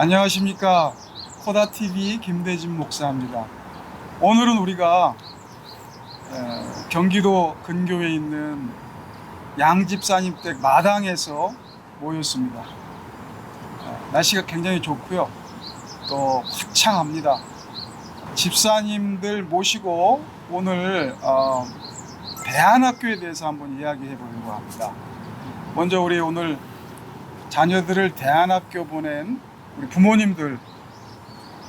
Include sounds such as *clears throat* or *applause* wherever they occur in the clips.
안녕하십니까 코다 TV 김대진 목사입니다. 오늘은 우리가 에, 경기도 근교에 있는 양집사님 댁 마당에서 모였습니다. 어, 날씨가 굉장히 좋고요. 또 화창합니다. 집사님들 모시고 오늘 어, 대안학교에 대해서 한번 이야기해 보려고 합니다. 먼저 우리 오늘 자녀들을 대안학교 보낸 우리 부모님들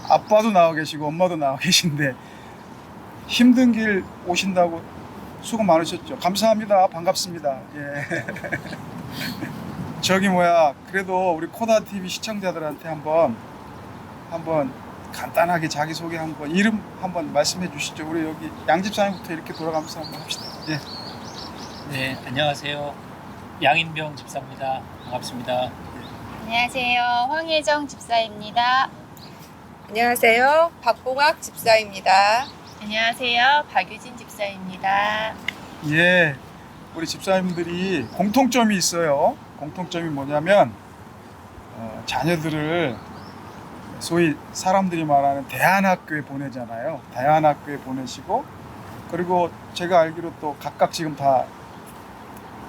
아빠도 나와 계시고 엄마도 나와 계신데 힘든 길 오신다고 수고 많으셨죠. 감사합니다. 반갑습니다. 예. *laughs* 저기 뭐야 그래도 우리 코다 TV 시청자들한테 한번 한번 간단하게 자기 소개 한번 이름 한번 말씀해 주시죠. 우리 여기 양집사님부터 이렇게 돌아가면서 한번 합시다. 예. 네, 안녕하세요. 양인병 집사입니다. 반갑습니다. 안녕하세요. 황혜정 집사입니다. 안녕하세요. 박봉학 집사입니다. 안녕하세요. 박유진 집사입니다. 예, 우리 집사님들이 공통점이 있어요. 공통점이 뭐냐면 어, 자녀들을 소위 사람들이 말하는 대안학교에 보내잖아요. 대안학교에 보내시고 그리고 제가 알기로 또 각각 지금 다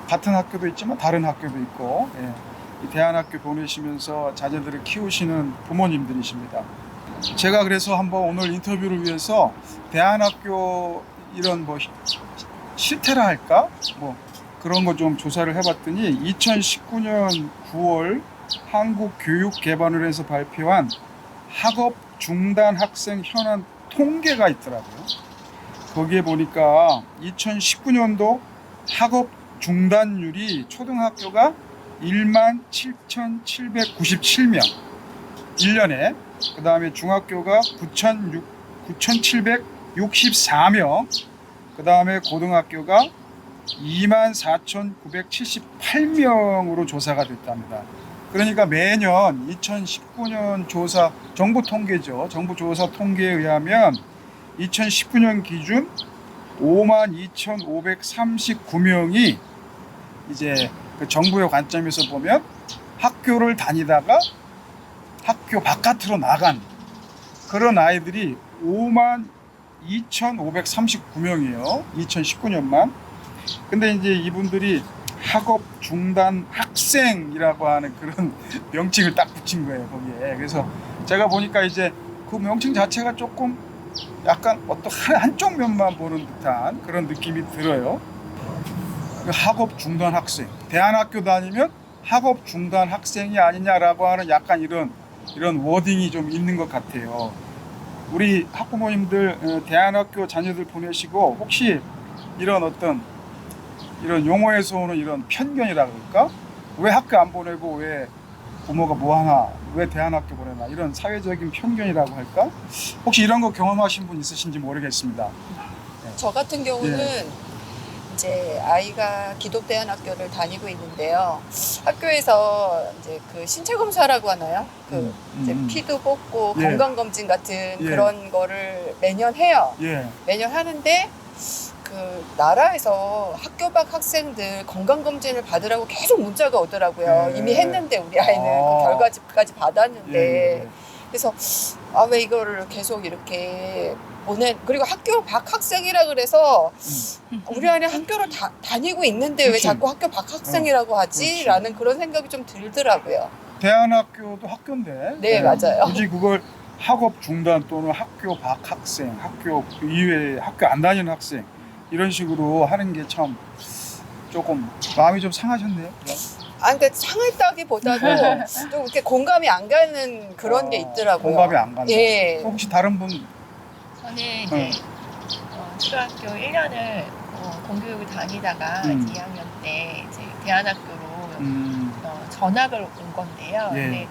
같은 학교도 있지만 다른 학교도 있고 예, 이 대안학교 보내시면서 자녀들을 키우시는 부모님들이십니다. 제가 그래서 한번 오늘 인터뷰를 위해서 대안학교 이런 뭐 실태라 할까? 뭐 그런 거 좀 조사를 해봤더니 2019년 9월 한국교육개발원에서 발표한 학업 중단 학생 현황 통계가 있더라고요. 거기에 보니까 2019년도 학업 중단율이 초등학교가 1만 7,797명 1년에 그 다음에 중학교가 9,764명 그 다음에 고등학교가 24,978명으로 조사가 됐답니다. 그러니까 매년 2019년 조사 정부 통계죠. 정부 조사 통계에 의하면 2019년 기준 52,539명이 이제 그 정부의 관점에서 보면 학교를 다니다가 학교 바깥으로 나간 그런 아이들이 5만 2,539명이에요. 2019년만. 근데 이제 이분들이 학업 중단 학생이라고 하는 그런 *laughs* 명칭을 딱 붙인 거예요, 거기에. 그래서 제가 보니까 이제 그 명칭 자체가 조금 약간 어떤 한- 한쪽 면만 보는 듯한 그런 느낌이 들어요. 그 학업 중단 학생. 대안학교 다니면 학업 중단 학생이 아니냐라고 하는 약간 이런 이런 워딩이 좀 있는 것 같아요. 우리 학부모님들 어, 대안학교 자녀들 보내시고 혹시 이런 어떤 이런 용어에서 오는 이런 편견이라 그럴까? 왜 학교 안 보내고 왜 부모가 뭐 하나 왜 대안학교 보내나 이런 사회적인 편견이라고 할까? 혹시 이런 거 경험하신 분 있으신지 모르겠습니다. 저 같은 경우는 예. 이제 아이가 기독대안학교를 다니고 있는데요. 학교에서 이제 그 신체 검사라고 하나요? 그 음, 음, 이제 음. 피도 뽑고 예. 건강 검진 같은 예. 그런 거를 매년 해요. 예, 매년 하는데 그 나라에서 학교 밖 학생들 건강 검진을 받으라고 계속 문자가 오더라고요. 예. 이미 했는데 우리 아이는 아. 그 결과지까지 받았는데 예, 예. 그래서 아 왜 이거를 계속 이렇게 보내 그리고 학교 밖 학생이라 그래서 음. 우리 아이 학교를 다, 다니고 있는데 왜 그치. 자꾸 학교 밖 학생이라고 그렇지. 하지라는 그런 생각이 좀 들더라고요. 대안학교도 학교인데 네, 맞아요. 굳이 그걸 학업 중단 또는 학교 밖 학생, 학교 이외에 학교 안 다니는 학생 이런 식으로 하는 게 참 조금 마음이 좀 상하셨네요. 아 근데 상했다기보다도 좀 이렇게 공감이 안 가는 그런 게 어, 있더라고요. 공감이 안 간다. 예. 혹시 다른 분 저는 이제 어, 초등학교 1년을 어, 공교육을 다니다가 음. 이제 2학년 때 이제 대안학교로 음, 어, 전학을 온 건데요. 예. 근데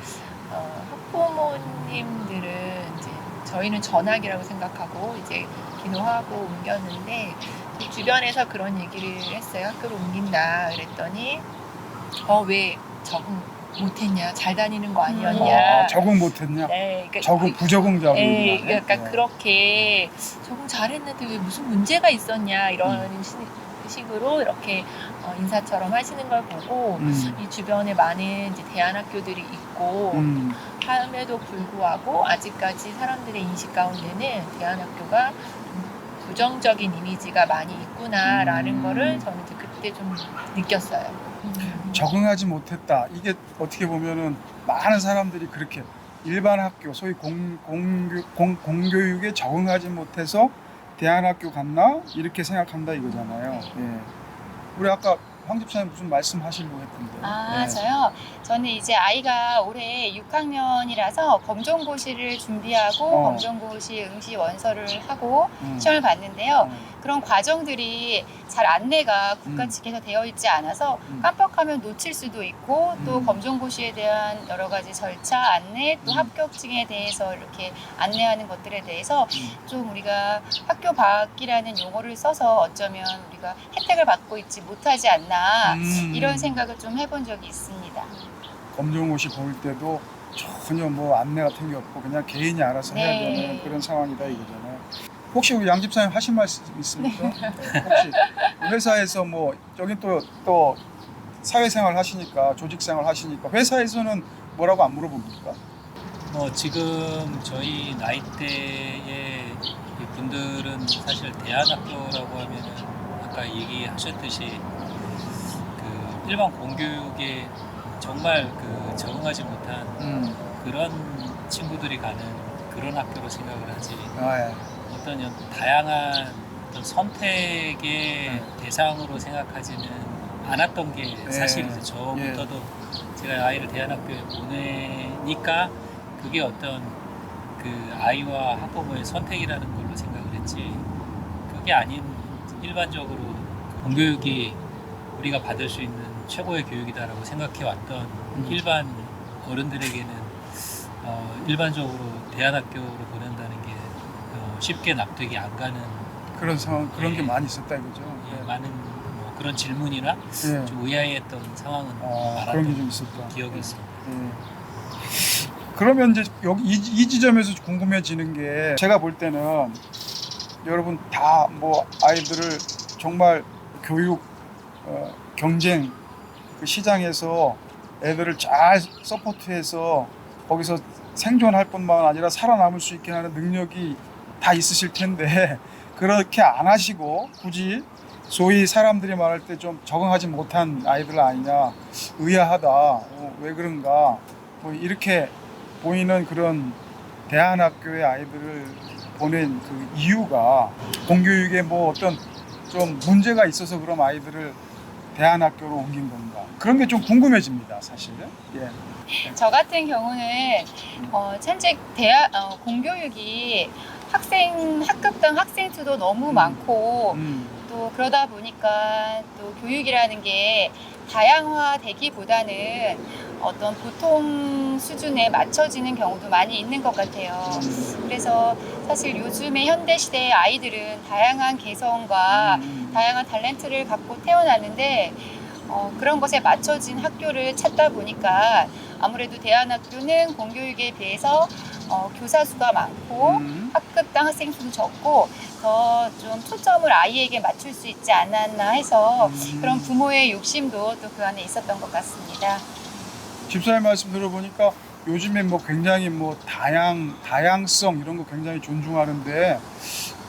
어, 학부모님들은 이제 저희는 전학이라고 생각하고 이제 기도하고 옮겼는데 그 주변에서 그런 얘기를 했어요. 학교를 옮긴다 그랬더니 어 왜 적응 못했냐 잘 다니는 거 아니었냐. 어, 적응 못했냐? 네, 그러니까 적응 그- 부적응자로 예. 그러니까 네. 그렇게 적응 잘했는데 왜 무슨 문제가 있었냐 이런 음. 시- 식으로 이렇게 어, 인사처럼 하시는 걸 보고 음, 이 주변에 많은 이제 대안학교들이 있고 음, 함에도 불구하고 아직까지 사람들의 인식 가운데는 대안학교가 좀 부정적인 이미지가 많이 있구나라는 음. 거를 저는 이제 그때 좀 느꼈어요. 적응하지 못했다. 이게 어떻게 보면은 많은 사람들이 그렇게 일반 학교, 소위 공, 공교, 공, 공교육에 적응하지 못해서 대안학교 갔나 이렇게 생각한다 이거잖아요. 예. 우리 아까 황 집사님 무슨 말씀하시려고 했던데. 아, 예. 저요? 저는 이제 아이가 올해 6학년이라서 검정고시를 준비하고 어. 검정고시 응시 원서를 하고 음. 시험을 봤는데요. 음. 그런 과정들이 잘 안내가 국가 음. 측에서 되어 있지 않아서 음. 깜빡하면 놓칠 수도 있고 또 음. 검정고시에 대한 여러 가지 절차 안내 또 음. 합격증에 대해서 이렇게 안내하는 것들에 대해서 음. 좀 우리가 학교 방학이라는 용어를 써서 어쩌면 우리가 혜택을 받고 있지 못하지 않나 음. 이런 생각을 좀 해본 적이 있습니다. 검정고시 볼 때도 전혀 뭐 안내 같은 게 없고 그냥 개인이 알아서 해야 네. 되는 그런 상황이다 이거잖아요. 혹시 우리 양 집사님 하실 말씀 있습니까? 혹시 회사에서 뭐 여기 또또 사회생활 하시니까 조직생활 하시니까 회사에서는 뭐라고 안 물어봅니까? 뭐 지금 저희 나이대의 이 분들은 사실 대안학교라고 하면은 아까 얘기하셨듯이 그 일반 공교육에 정말 그 적응하지 못한 음. 그런 친구들이 가는 그런 학교로 생각을 하지 아, 예. 어떤 연- 다양한 어떤 선택의 대상으로 생각하지는 않았던 게 예. 사실이죠. 저부터도 제가 아이를 대안학교에 보내니까 그게 어떤 그 아이와 학부모의 선택이라는 걸로 생각을 했지 그게 아닌 일반적으로 공교육이 우리가 받을 수 있는 최고의 교육이다라고 생각해 왔던 음. 일반 어른들에게는 어, 일반적으로 대안학교로 어, 쉽게 납득이 안 가는 그런 상황 그런 게 예. 많이 있었다 이거죠. 예, 많은 뭐 그런 질문이나 예. 좀 의아해했던 상황은 어, 그런 게 좀 있었다. 기억이 있습니다. 예. 그러면 이제 여기 이, 이 지점에서 궁금해지는 게 제가 볼 때는 여러분 다 뭐 아이들을 정말 교육 어, 경쟁 그 시장에서 애들을 잘 서포트해서 거기서 생존할 뿐만 아니라 살아남을 수 있게 하는 능력이 다 있으실 텐데 *laughs* 그렇게 안 하시고 굳이 소위 사람들이 말할 때 좀 적응하지 못한 아이들 아니냐. 의아하다. 어, 왜 그런가. 뭐 이렇게 보이는 그런 대안학교의 아이들을 보낸 그 이유가 공교육에 뭐 어떤 좀 문제가 있어서 그런 아이들을 대안학교로 옮긴 건가. 그런 게 좀 궁금해집니다 사실. 예. 저 같은 경우는 어, 현재 대학 어, 공교육이 학생 학급당 학생 수도 너무 음. 많고 음, 또 그러다 보니까 또 교육이라는 게 다양화되기보다는 어떤 보통 수준에 맞춰지는 경우도 많이 있는 것 같아요. 그래서 사실 요즘의 현대 시대의 아이들은 다양한 개성과 음, 다양한 탤런트를 갖고 태어나는데 어, 그런 것에 맞춰진 학교를 찾다 보니까 아무래도 대안학교는 공교육에 비해서 어, 교사 수가 많고 음, 학급당 학생 수도 적고 더 좀 초점을 아이에게 맞출 수 있지 않았나 해서 음. 그런 부모의 욕심도 또 그 안에 있었던 것 같습니다. 집사님 말씀 들어보니까 요즘에 뭐 굉장히 뭐 다양 다양성 이런 거 굉장히 존중하는데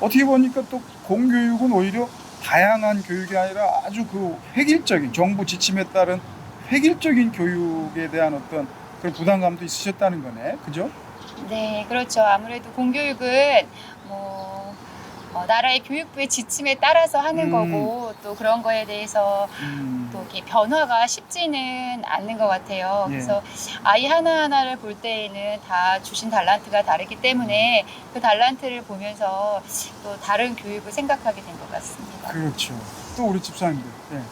어떻게 보니까 또 공교육은 오히려 다양한 교육이 아니라 아주 그 획일적인 정부 지침에 따른 획일적인 교육에 대한 어떤 그런 부담감도 있으셨다는 거네, 그죠? 네, 그렇죠. 아무래도 공교육은 뭐 어, 나라의 교육부의 지침에 따라서 하는 음. 거고 또 그런 거에 대해서 음, 또 이렇게 변화가 쉽지는 않는 것 같아요. 예. 그래서 아이 하나하나를 볼 때에는 다 주신 달란트가 다르기 때문에 그 달란트를 보면서 또 다른 교육을 생각하게 된 것 같습니다. 그렇죠. 또 우리 집사님들, 예.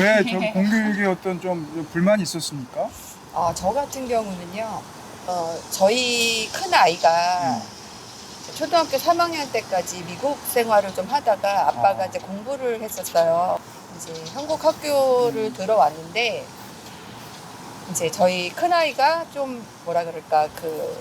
왜좀 *laughs* 공교육에 어떤 좀 불만이 있었습니까? 어, 저 같은 경우는요, 어, 저희 큰 아이가 음. 초등학교 3학년 때까지 미국 생활을 좀 하다가 아빠가 아. 이제 공부를 했었어요. 이제 한국 학교를 음. 들어왔는데, 이제 저희 큰 아이가 좀 뭐라 그럴까, 그,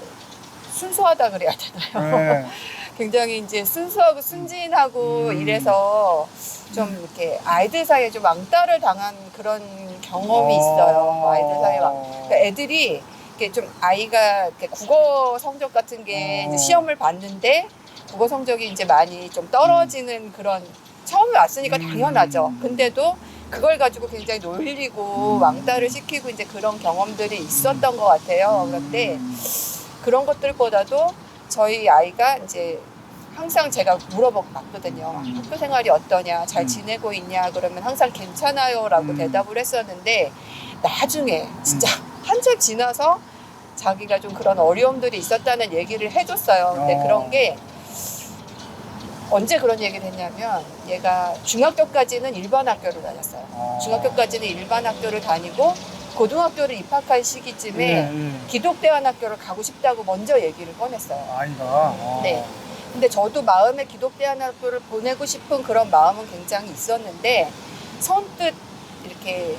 순수하다 그래야 되나요? 네. *laughs* 굉장히 이제 순수하고 순진하고 음. 이래서 좀 이렇게 아이들 사이에 좀 왕따를 당한 그런 경험이 어. 있어요. 아이들 사이에 왕. 그러니까 애들이 이렇게 좀 아이가 이렇게 국어 성적 같은 게 어. 이제 시험을 봤는데 국어 성적이 이제 많이 좀 떨어지는 그런 처음에 왔으니까 음. 당연하죠. 근데도 그걸 가지고 굉장히 놀리고 음. 왕따를 시키고 이제 그런 경험들이 있었던 것 같아요. 그런데 그런 것들보다도 저희 아이가 이제 항상 제가 물어보고 봤거든요. 음. 학교 생활이 어떠냐, 잘 음. 지내고 있냐, 그러면 항상 괜찮아요라고 음. 대답을 했었는데 나중에 진짜 *laughs* 한참 지나서 자기가 좀 그런 어려움들이 있었다는 얘기를 해줬어요. 근데 어. 그런 게 언제 그런 얘기를 했냐면 얘가 중학교까지는 일반 학교를 다녔어요. 어. 중학교까지는 일반 학교를 다니고 고등학교를 입학할 시기쯤에 예, 예. 기독대안학교를 가고 싶다고 먼저 얘기를 꺼냈어요. 아이가 어. 네. 근데 저도 마음에 기독대안학교를 보내고 싶은 그런 마음은 굉장히 있었는데 선뜻 이렇게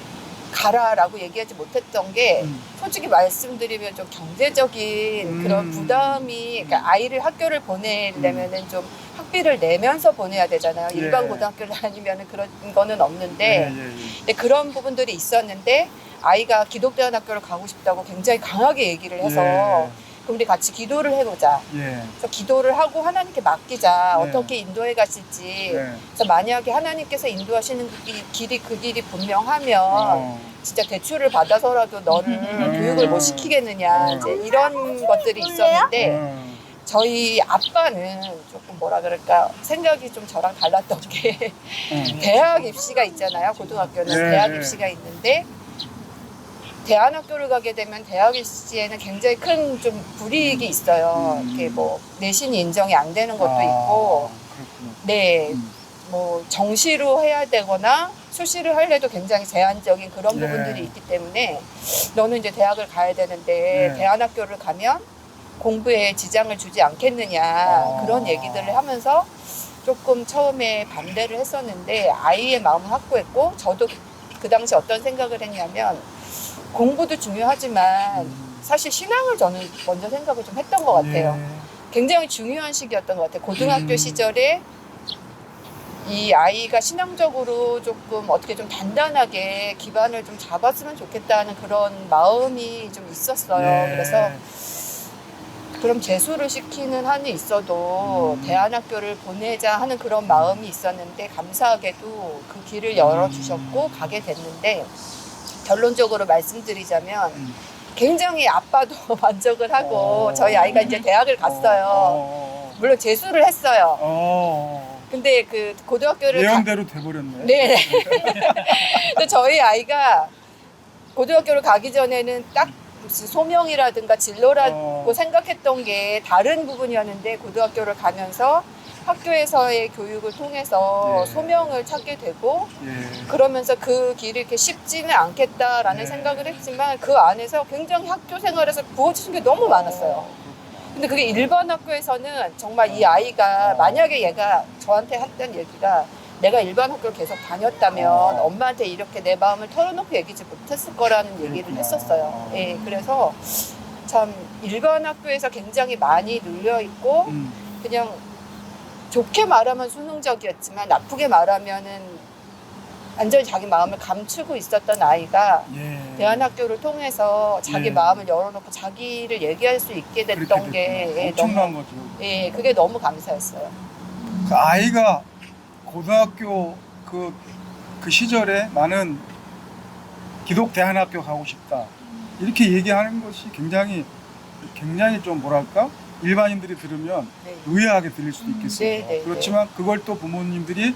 가라라고 얘기하지 못했던 게 음. 솔직히 말씀드리면 좀 경제적인 음. 그런 부담이 그러니까 아이를 학교를 보내려면은 좀 학비를 내면서 보내야 되잖아요. 예. 일반 고등학교를 *laughs* 다니면은 그런 거는 없는데 예, 예, 예. 근데 그런 부분들이 있었는데 아이가 기독대안학교를 가고 싶다고 굉장히 강하게 얘기를 해서 우리 같이 기도를 해보자. 예. 그래서 기도를 하고 하나님께 맡기자. 네. 어떻게 인도해 가실지. 예. 그래서 만약에 하나님께서 인도하시는 그 길- 길이 그 길이 분명하면 어. 진짜 대출을 받아서라도 너를 음. 교육을 못 시키겠느냐. 음. 이제 이런 것들이 있었는데 어. 저희 아빠는 조금 뭐라 그럴까 생각이 좀 저랑 달랐던 게 어. *laughs* 대학 입시가 있잖아요. 고등학교는 네, 대학 네. 입시가 있는데 대안학교를 가게 되면 대학 입시에는 굉장히 큰 좀 불이익이 있어요. 음. 이렇게 뭐 내신이 인정이 안 되는 것도 아, 있고, 그렇군요. 네, 음. 뭐 정시로 해야 되거나 수시를 할래도 굉장히 제한적인 그런 예. 부분들이 있기 때문에 너는 이제 대학을 가야 되는데 예. 대안학교를 가면 공부에 지장을 주지 않겠느냐 아. 그런 얘기들을 하면서 조금 처음에 반대를 했었는데 아이의 마음을 확보했고 저도 그 당시 어떤 생각을 했냐면 공부도 중요하지만 음. 사실 신앙을 저는 먼저 생각을 좀 했던 것 같아요. 예. 굉장히 중요한 시기였던 것 같아요. 고등학교 음. 시절에 이 아이가 신앙적으로 조금 어떻게 좀 단단하게 기반을 좀 잡았으면 좋겠다는 그런 마음이 좀 있었어요. 예. 그래서 그럼 재수를 시키는 한이 있어도 음. 대안학교를 보내자 하는 그런 마음이 있었는데 감사하게도 그 길을 열어주셨고 가게 됐는데 결론적으로 말씀드리자면 음. 굉장히 아빠도 *laughs* 만족을 하고 어. 저희 아이가 이제 대학을 갔어요. 어. 물론 재수를 했어요. 어. 근데 그 고등학교를 가- 예언대로 돼버렸네. 네. *laughs* 근데 저희 아이가 고등학교를 가기 전에는 딱 무슨 소명이라든가 진로라고 어. 생각했던 게 다른 부분이었는데 고등학교를 가면서 학교에서의 교육을 통해서 네. 소명을 찾게 되고 예. 그러면서 그 길이 이렇게 쉽지는 않겠다라는 네. 생각을 했지만 그 안에서 굉장히 학교 생활에서 부어주신 게 너무 많았어요. 근데 그게 일반 학교에서는 정말 이 아이가 어. 만약에 얘가 저한테 했던 얘기가 내가 일반 학교를 계속 다녔다면 어. 엄마한테 이렇게 내 마음을 털어놓고 얘기지 못했을 거라는 얘기를. 했었어요. 어. 예, 그래서 참 일반 학교에서 굉장히 많이 눌려 있고 음. 그냥 좋게 말하면 수능적이었지만 나쁘게 말하면은 완전히 자기 마음을 감추고 있었던 아이가 예. 대안학교를 통해서 자기 예. 마음을 열어놓고 자기를 얘기할 수 있게 됐던 게. 예, 엄청난 너무 거죠. 예 그게 너무 감사했어요. 그 아이가 고등학교 그, 그 시절에 나는 기독 대안학교 가고 싶다 이렇게 얘기하는 것이 굉장히 굉장히 좀 뭐랄까 일반인들이 들으면 네. 의아하게 들릴 수도 있겠어요. 네, 네, 그렇지만 그걸 또 부모님들이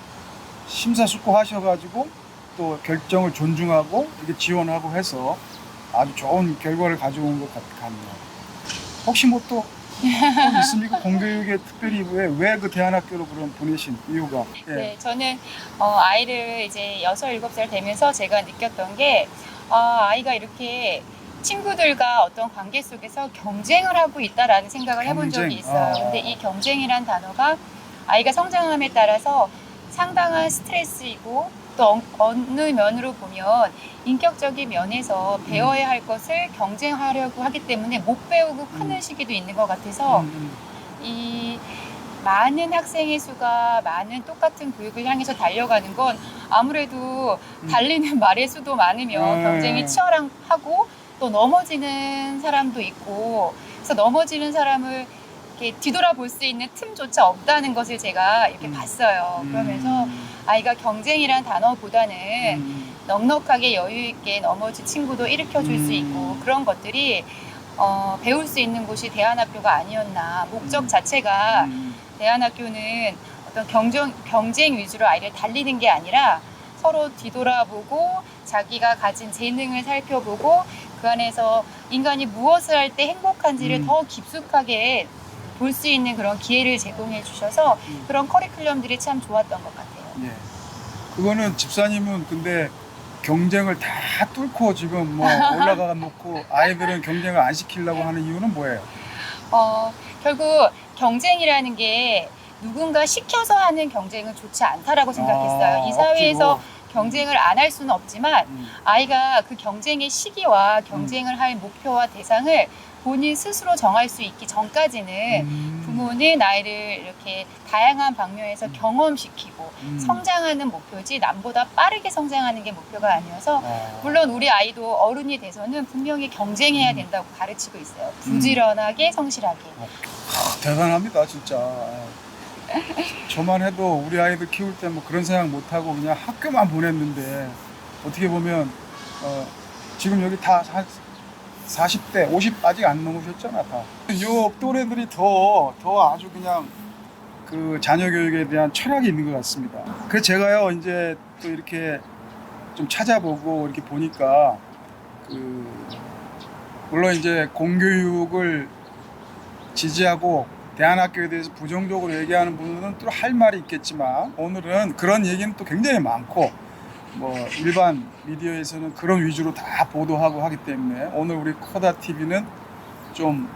심사숙고하셔가지고 또 결정을 존중하고 이렇게 지원하고 해서 아주 좋은 결과를 가져온 것 같, 같네요. 혹시 뭐또 있습니까? *laughs* 공교육에 특별히 왜 그 대안학교로 그런 보내신 이유가? 예. 네, 저는 어, 아이를 이제 여섯 일곱 살 되면서 제가 느꼈던 게 아, 아이가 이렇게 친구들과 어떤 관계 속에서 경쟁을 하고 있다라는 생각을 해본 경쟁. 적이 있어요. 아. 근데 이 경쟁이란 단어가 아이가 성장함에 따라서 상당한 스트레스이고 또 어- 어느 면으로 보면 인격적인 면에서 배워야 할 것을 경쟁하려고 하기 때문에 못 배우고 크는 음. 시기도 있는 것 같아서 음, 이 많은 학생의 수가 많은 똑같은 교육을 향해서 달려가는 건 아무래도 음. 달리는 *laughs* 말의 수도 많으면 음. 경쟁이 치열하고 또 넘어지는 사람도 있고 그래서 넘어지는 사람을 이렇게 뒤돌아볼 수 있는 틈조차 없다는 것을 제가 이렇게 음. 봤어요. 그러면서 음. 아이가 경쟁이란 단어보다는 음. 넉넉하게 여유 있게 넘어진 친구도 일으켜 줄수 음. 있고 그런 것들이 어, 배울 수 있는 곳이 대안학교가 아니었나 목적 음. 자체가 음. 대안학교는 어떤 경쟁, 경쟁 위주로 아이를 달리는 게 아니라 서로 뒤돌아보고 자기가 가진 재능을 살펴보고 그 안에서 인간이 무엇을 할 때 행복한지를 음. 더 깊숙하게 볼 수 있는 그런 기회를 제공해 주셔서 음. 그런 커리큘럼들이 참 좋았던 것 같아요. 예. 그거는 집사님은 근데 경쟁을 다 뚫고 지금 뭐 *laughs* 올라가 놓고 아이들은 경쟁을 안 시키려고 하는 이유는 뭐예요? 어, 결국 경쟁이라는 게 누군가 시켜서 하는 경쟁은 좋지 않다라고 생각했어요. 아, 이 사회에서 억지로. 경쟁을 안 할 수는 없지만 음. 아이가 그 경쟁의 시기와 경쟁을 할 목표와 대상을 본인 스스로 정할 수 있기 전까지는 음. 부모는 아이를 이렇게 다양한 방면에서 음. 경험시키고 음. 성장하는 목표지 남보다 빠르게 성장하는 게 목표가 아니어서 아. 물론 우리 아이도 어른이 돼서는 분명히 경쟁해야 음. 된다고 가르치고 있어요. 부지런하게 성실하게. 대단합니다 진짜 저만 해도 우리 아이들 키울 때 뭐 그런 생각 못 하고 그냥 학교만 보냈는데 어떻게 보면 어, 지금 여기 다한 40대 50 아직 안 넘으셨잖아 다 요 또래들이 더더 아주 그냥 그 자녀 교육에 대한 철학이 있는 것 같습니다. 그래서 제가요 이제 또 이렇게 좀 찾아보고 이렇게 보니까 그 물론 이제 공교육을 지지하고 대안학교에 대해서 부정적으로 얘기하는 분은 또 할 말이 있겠지만 오늘은 그런 얘기는 또 굉장히 많고 뭐 일반 미디어에서는 그런 위주로 다 보도하고 하기 때문에 오늘 우리 코다 TV는 좀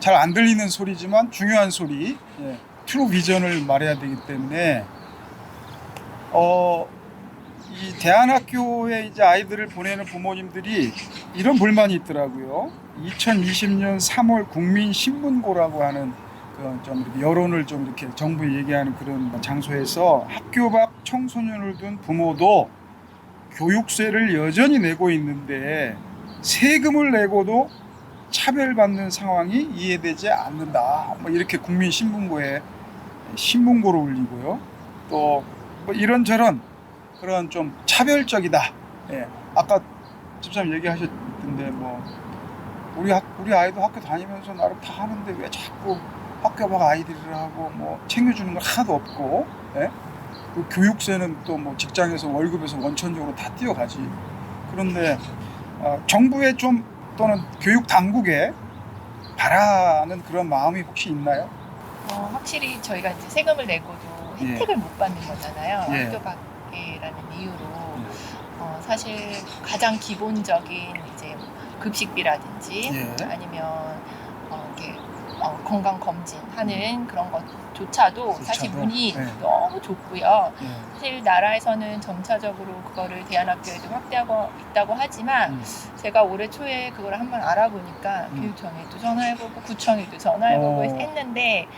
잘 안 들리는 소리지만 중요한 소리, 예, 트루 비전을 말해야 되기 때문에 어. 이 대안학교에 이제 아이들을 보내는 부모님들이 이런 불만이 있더라고요. 2020년 3월 국민 신문고라고 하는 그좀 여론을 좀 이렇게 정부에 얘기하는 그런 장소에서 학교 밖 청소년을 둔 부모도 교육세를 여전히 내고 있는데 세금을 내고도 차별받는 상황이 이해되지 않는다. 뭐 이렇게 국민신문고에 신문고를 올리고요. 또 뭐 이런저런 그런 좀 차별적이다. 예. 아까 집사님 얘기하셨던데 뭐 우리 학, 우리 아이도 학교 다니면서 나름 다 하는데 왜 자꾸 학교 밖 아이들을 하고 뭐 챙겨주는 건 하나도 없고 예? 그 교육세는 또 뭐 직장에서 월급에서 원천적으로 다 뛰어가지 그런데 어, 정부에 좀 또는 교육 당국에 바라는 그런 마음이 혹시 있나요? 어, 확실히 저희가 이제 세금을 내고도 예. 혜택을 못 받는 거잖아요. 예. 학교 밖에라는 이유로 어, 사실 가장 기본적인 급식비라든지 예. 아니면 어, 이렇게 어, 건강 검진하는 그런 것조차도 사실 조차도? 문이 예. 너무 좁고요. 예. 사실 나라에서는 점차적으로 그거를 대안학교에도 확대하고 있다고 하지만 음. 제가 올해 초에 그걸 한번 알아보니까 음. 교육청에도 전화해보고 구청에도 전화해보고 어. 했는데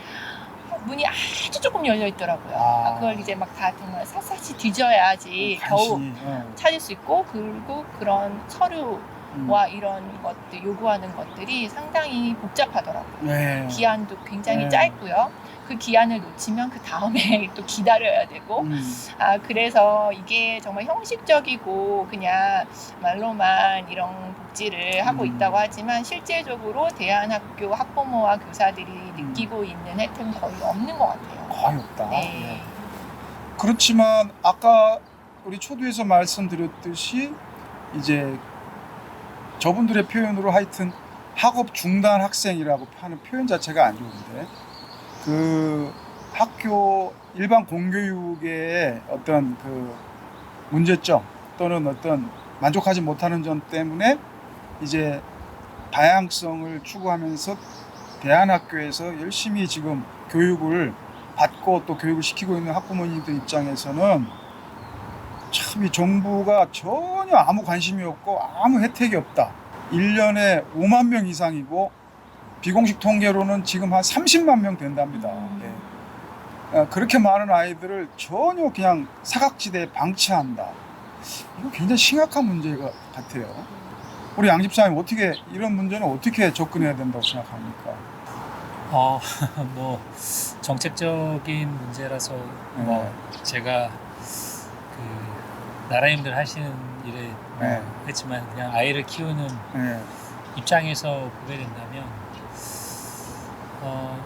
문이 아주 조금 열려 있더라고요. 아. 그걸 이제 막 다 정말 샅샅이 뒤져야지 겨우 간신히, 어. 찾을 수 있고 그리고 그런 서류 와 음. 이런 것들 요구하는 것들이 상당히 복잡하더라고요. 네. 기한도 굉장히 네. 짧고요. 그 기한을 놓치면 그 다음에 *laughs* 또 기다려야 되고 음. 아 그래서 이게 정말 형식적이고 그냥 말로만 이런 복지를 하고 음. 있다고 하지만 실제적으로 대한학교 학부모와 교사들이 음. 느끼고 있는 혜택은 거의 없는 것 같아요. 거의 없다. 네. 그렇지만 아까 우리 초두에서 말씀드렸듯이 이제 저분들의 표현으로 하여튼 학업 중단 학생이라고 하는 표현 자체가 안 좋은데 그 학교 일반 공교육의 어떤 그 문제점 또는 어떤 만족하지 못하는 점 때문에 이제 다양성을 추구하면서 대안학교에서 열심히 지금 교육을 받고 또 교육을 시키고 있는 학부모님들 입장에서는 참 이 정부가 전혀 아무 관심이 없고 아무 혜택이 없다. 1년에 5만 명 이상이고 비공식 통계로는 지금 한 30만 명 된답니다. 음. 예. 어, 그렇게 많은 아이들을 전혀 그냥 사각지대에 방치한다. 이거 굉장히 심각한 문제 같아요. 우리 양 집사님 어떻게 이런 문제는 어떻게 접근해야 된다고 생각합니까? 어, *laughs* 뭐 정책적인 문제라서 뭐 제가 그 나라님들 하시는 일에 뭐 네. 했지만 그냥 아이를 키우는 네. 입장에서 보게 된다면 어,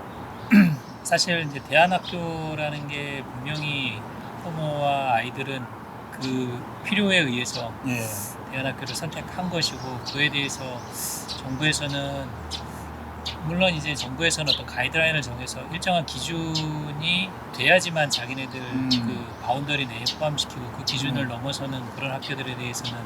*clears throat* 사실 이제 대안학교라는 게 분명히 부모와 아이들은 그 필요에 의해서 예. 대안학교를 선택한 것이고 그에 대해서 정부에서는 물론 이제 정부에서는 어떤 가이드라인을 정해서 일정한 기준이 돼야지만 자기네들 음. 그 바운더리 내에 포함시키고 그 기준을 음. 넘어서는 그런 학교들에 대해서는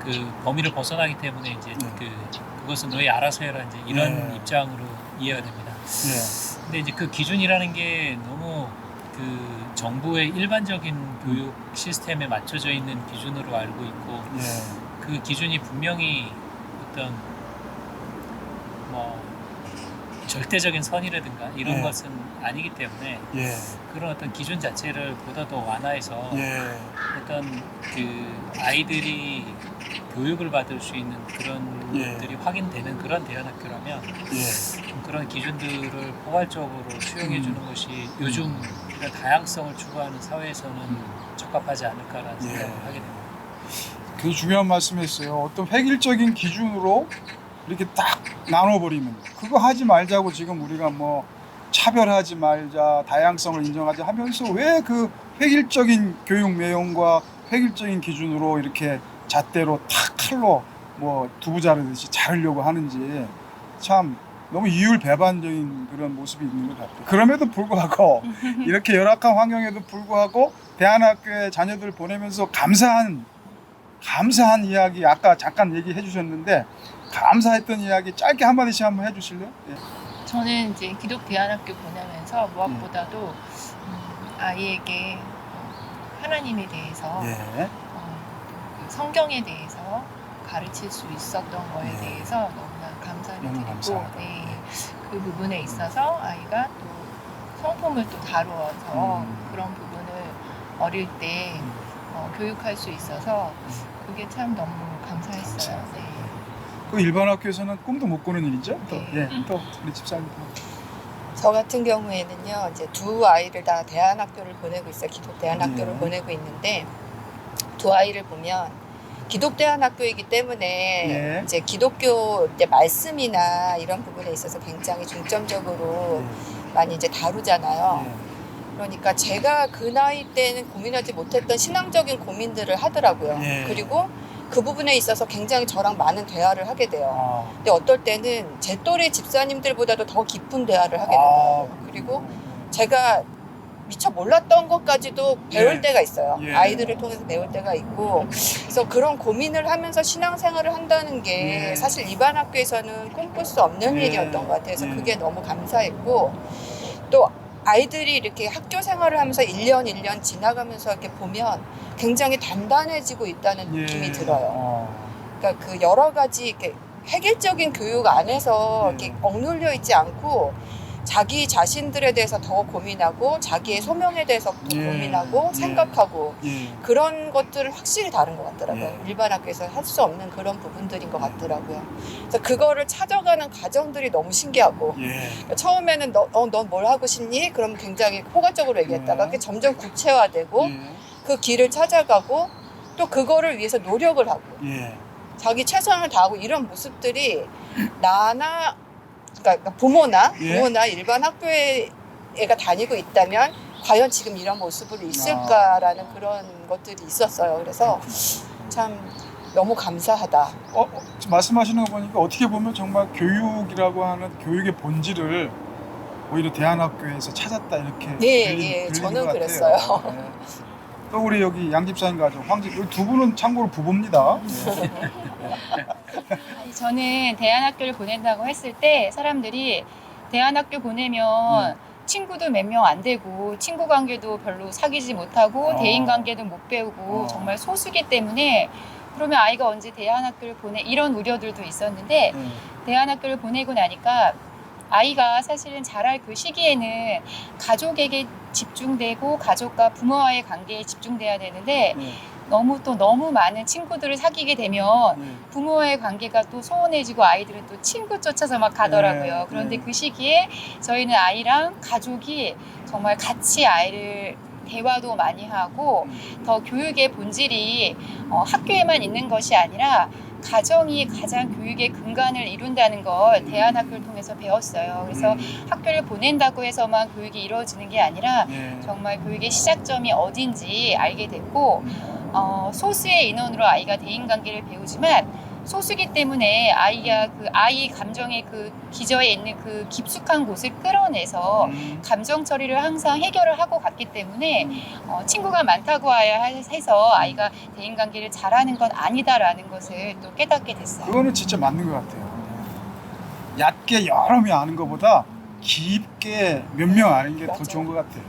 그 범위를 벗어나기 때문에 이제 네. 그 그것은 너희 알아서 해라 이제 이런 네. 입장으로 이해가 됩니다. 예. 근데 이제 그 기준이라는 게 너무 그 정부의 일반적인 교육 시스템에 맞춰져 있는 기준으로 알고 있고 예. 그 기준이 분명히 어떤 뭐 절대적인 선이라든가 이런 네. 것은 아니기 때문에 예. 그런 어떤 기준 자체를 보다 더 완화해서 예. 어떤 그 아이들이 교육을 받을 수 있는 그런 예. 것들이 확인되는 그런 대안학교라면 예. 좀 그런 기준들을 포괄적으로 수용해 주는 음. 것이 요즘 이런 다양성을 추구하는 사회에서는 적합하지 않을까라는 예. 생각을 하게 됩니다. 그 중요한 말씀했어요. 어떤 획일적인 기준으로 이렇게 딱 나눠버리는 거. 그거 하지 말자고 지금 우리가 뭐 차별하지 말자, 다양성을 인정하자 하면서 왜 그 획일적인 교육 내용과 획일적인 기준으로 이렇게 잣대로 탁 칼로 뭐 두부 자르듯이 자르려고 하는지 참 너무 이율배반적인 그런 모습이 있는 것 같아요. 그럼에도 불구하고 *laughs* 이렇게 열악한 환경에도 불구하고 대안학교에 자녀들 보내면서 감사한 감사한 이야기 아까 잠깐 얘기해 주셨는데 감사했던 이야기 짧게 한 마디씩 한번 해주실래요? 예. 저는 이제 기독 대안학교 보내면서 무엇보다도 음, 아이에게 어, 하나님에 대해서 예. 어, 그 성경에 대해서 가르칠 수 있었던 거에 네. 대해서 너무나 감사를 너무 드리고 감사하다. 네, 그 부분에 있어서 아이가 또 성품을 또 다루어서 음. 그런 부분을 어릴 때 음. 어, 교육할 수 있어서 그게 참 너무 감사했어요. 감사하다. 네. 그 일반 학교에서는 꿈도 못 꾸는 일이죠. 또, 네. 예, 또 우리 집사님. 저 같은 경우에는요, 이제 두 아이를 다 대안학교를 보내고 있어요. 기독 대안학교를 예. 보내고 있는데 두 아이를 보면 기독 대안학교이기 때문에 예. 이제 기독교 이제 말씀이나 이런 부분에 있어서 굉장히 중점적으로 많이 이제 다루잖아요. 예. 그러니까 제가 그 나이 때는 고민하지 못했던 신앙적인 고민들을 하더라고요. 예. 그리고 그 부분에 있어서 굉장히 저랑 많은 대화를 하게 돼요. 아, 근데 어떨 때는 제 또래 집사님들보다도 더 깊은 대화를 하게 아, 되더라고요. 그리고 제가 미처 몰랐던 것까지도 배울 예. 때가 있어요. 예. 아이들을 통해서 배울 때가 있고. 그래서 그런 고민을 하면서 신앙생활을 한다는 게 예. 사실 일반 학교에서는 꿈꿀 수 없는 예. 일이었던 것 같아서 예. 그게 너무 감사했고 또 아이들이 이렇게 학교 생활을 하면서 1년 1년 지나가면서 이렇게 보면 굉장히 단단해지고 있다는 예. 느낌이 들어요. 어, 그러니까 그 여러 가지 이렇게 획일적인 교육 안에서 네. 이렇게 억눌려 있지 않고 자기 자신들에 대해서 더 고민하고 자기의 소명에 대해서 더 예. 고민하고 예. 생각하고 예. 그런 것들은 확실히 다른 것 같더라고요. 예. 일반 학교에서 할 수 없는 그런 부분들인 것 같더라고요. 그래서 그거를 찾아가는 과정들이 너무 신기하고 예. 처음에는 너, 어, 넌뭘 하고 싶니? 그럼 굉장히 포괄적으로 얘기했다가 네. 그게 점점 구체화되고 예. 그 길을 찾아가고 또 그거를 위해서 노력을 하고 예. 자기 최선을 다하고 이런 모습들이 나나 그러니까 부모나 예. 부모나 일반 학교에 애가 다니고 있다면 과연 지금 이런 모습으로 있을까라는 아. 그런 것들이 있었어요. 그래서 참 너무 감사하다. 어, 어, 말씀하시는 거 보니까 어떻게 보면 정말 교육이라고 하는 교육의 본질을 오히려 대안학교에서 찾았다 이렇게 네, 들리- 예, 들리는 저는. 그랬어요. 네. 또 우리 여기 양집사님 가족 황집 두 분은 참고로 부부입니다. 네. 아니, 저는 대안학교를 보낸다고 했을 때 사람들이 대안학교 보내면 음. 친구도 몇 명 안 되고 친구 관계도 별로 사귀지 못하고 어. 대인 관계도 못 배우고 어. 정말 소수기 때문에 그러면 아이가 언제 대안학교를 보내 이런 우려들도 있었는데 네. 대안학교를 보내고 나니까 아이가 사실은 자랄 그 시기에는 가족에게 집중되고 가족과 부모와의 관계에 집중돼야 되는데 네. 너무 또 너무 많은 친구들을 사귀게 되면 예. 부모와의 관계가 또 소원해지고 아이들은 또 친구 쫓아서 막 가더라고요. 네, 그런데 네. 그 시기에 저희는 아이랑 가족이 정말 같이 아이를 대화도 많이 하고 음. 더 교육의 본질이 어, 학교에만 있는 것이 아니라 가정이 가장 교육의 근간을 이룬다는 걸 대안학교를 통해서 배웠어요. 그래서 음. 학교를 보낸다고 해서만 교육이 이루어지는 게 아니라 예. 정말 교육의 시작점이 어딘지 알게 됐고 어, 소수의 인원으로 아이가 대인관계를 배우지만 소수기 때문에 아이가 그 아이 감정의 그 기저에 있는 그 깊숙한 곳을 끌어내서 음. 감정 처리를 항상 해결을 하고 갔기 때문에 음. 어, 친구가 많다고 해서 아이가 대인관계를 잘하는 건 아니다라는 것을 또 깨닫게 됐어요. 그거는 진짜 맞는 것 같아요. 얕게 여러 명 아는 것보다 깊게 몇 명 아는 게 더. 좋은 것 같아요.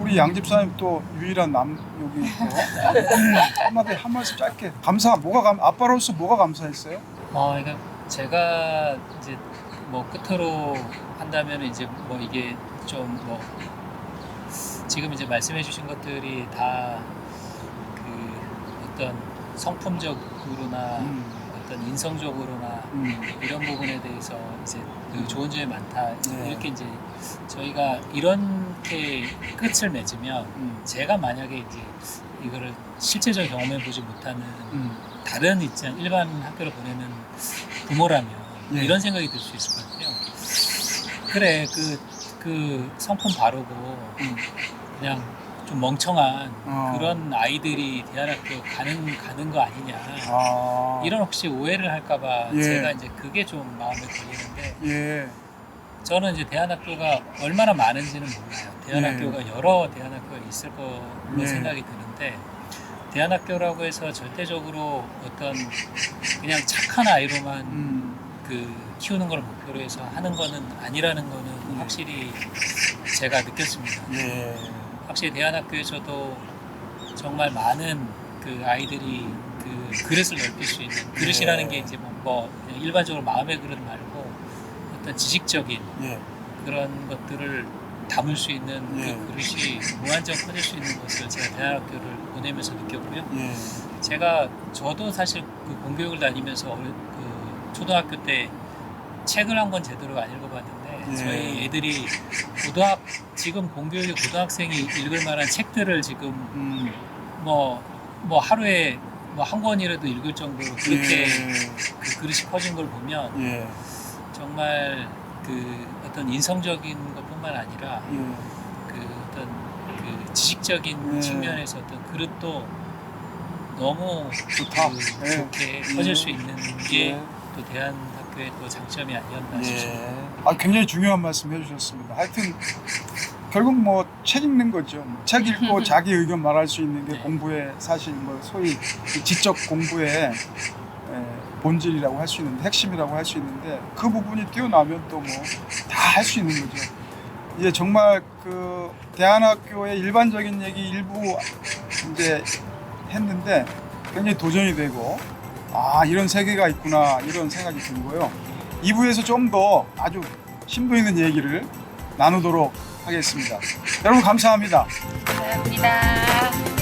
우리 양 집사님 또 유일한 남 여기 있고 *laughs* 한마디 한 말씀 짧게 감사 뭐가 감 아빠로서 뭐가 감사했어요? 어, 그러니까 제가 이제 뭐 끝으로 한다면 이제 뭐 이게 좀 뭐 지금 이제 말씀해주신 것들이 다 그 어떤 성품적으로나 음, 어떤 인성적으로나 음, 이런 부분에 대해서 이제 그 좋은 점이 많다 네. 이렇게 이제 저희가 이렇게 끝을 맺으면 음, 제가 만약에 이제 이거를 실제적으로 경험해 보지 못하는 음. 다른 입장 일반 학교를 보내는 부모라면 예. 이런 생각이 들 수 있을 것 같아요. 그래 그, 그 성품 바르고 음. 그냥 좀 멍청한 어. 그런 아이들이 대안학교 가는 가는 거 아니냐 아, 이런 혹시 오해를 할까봐 예. 제가 이제 그게 좀 마음에 걸리는데 예, 저는 이제 대안학교가 얼마나 많은지는 몰라요. 대안학교가 여러 대안학교가 있을 걸로 예. 생각이 드는데 대안학교라고 해서 절대적으로 어떤 그냥 착한 아이로만 음, 그 키우는 걸 목표로 해서 하는 거는 아니라는 거는 예. 확실히 제가 느꼈습니다. 예, 확실히 대안학교에서도 정말 많은 그 아이들이 그 그릇을 넓힐 수 있는 그릇이라는 예. 게 이제 뭐, 뭐 그냥 일반적으로 마음의 그릇 말고 어떤 지식적인 예, 그런 것들을 담을 수 있는 예. 그 그릇이 무한정 커질 수 있는 것을 제가 대학교를 보내면서 느꼈고요. 예, 제가 저도 사실 그 공교육을 다니면서 그 초등학교 때 책을 한 권 제대로 안 읽어봤는데 예. 저희 애들이 고등학 지금 공교육의 고등학생이 읽을 만한 책들을 지금 음, 뭐뭐 하루에 뭐 한 권이라도 읽을 정도로 그렇게 그 그릇이 커진 걸 보면 예, 예, 정말 그 어떤 인성적인 것뿐만 아니라 예. 그 어떤 그 지식적인 네. 측면에서 어떤 그릇도 너무 좋다. 그 네. 좋게 네. 커질 수 있는 게 예. 또 대한학교의 또 장점이 아니었나 싶습니다. 예. 아, 굉장히 중요한 말씀 해주셨습니다. 하여튼 결국 뭐 책 읽는 거죠. 책 읽고 자기 의견 말할 수 있는 게 네. 공부의 사실 뭐 소위 이 지적 공부의 에, 본질이라고 할 수 있는데 핵심이라고 할 수 있는데 그 부분이 뛰어나면 또 뭐 다 할 수 있는 거죠. 이제 정말 그 대한학교의 일반적인 얘기 일부 이제 했는데 굉장히 도전이 되고 아 이런 세계가 있구나 이런 생각이 들고요. 2부에서 좀 더 아주 심도 있는 얘기를 나누도록 하겠습니다. 여러분 감사합니다. 감사합니다.